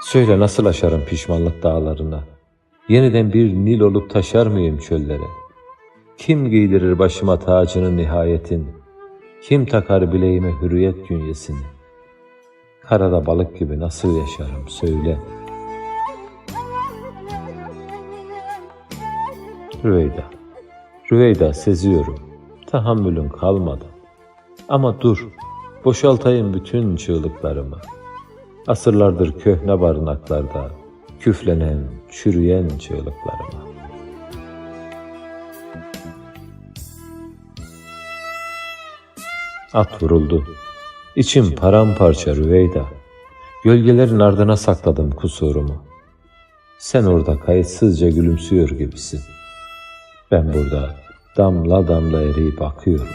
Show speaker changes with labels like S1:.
S1: Söyle nasıl aşarım pişmanlık dağlarına? Yeniden bir Nil olup taşar mıyım çöllere? Kim giydirir başıma tacını nihayetin? Kim takar bileğime hürriyet günyesini? Karada balık gibi nasıl yaşarım söyle. Rüveyda, Rüveyda seziyorum. Tahammülün kalmadı. Ama dur, boşaltayım bütün çığlıklarımı. Asırlardır köhne barınaklarda küflenen, çürüyen çığlıklarıma. At vuruldu. İçim paramparça Rüveyda. Gölgelerin ardına sakladım kusurumu. Sen orada kayıtsızca gülümsüyor gibisin. Ben burada damla damla eriyip akıyorum.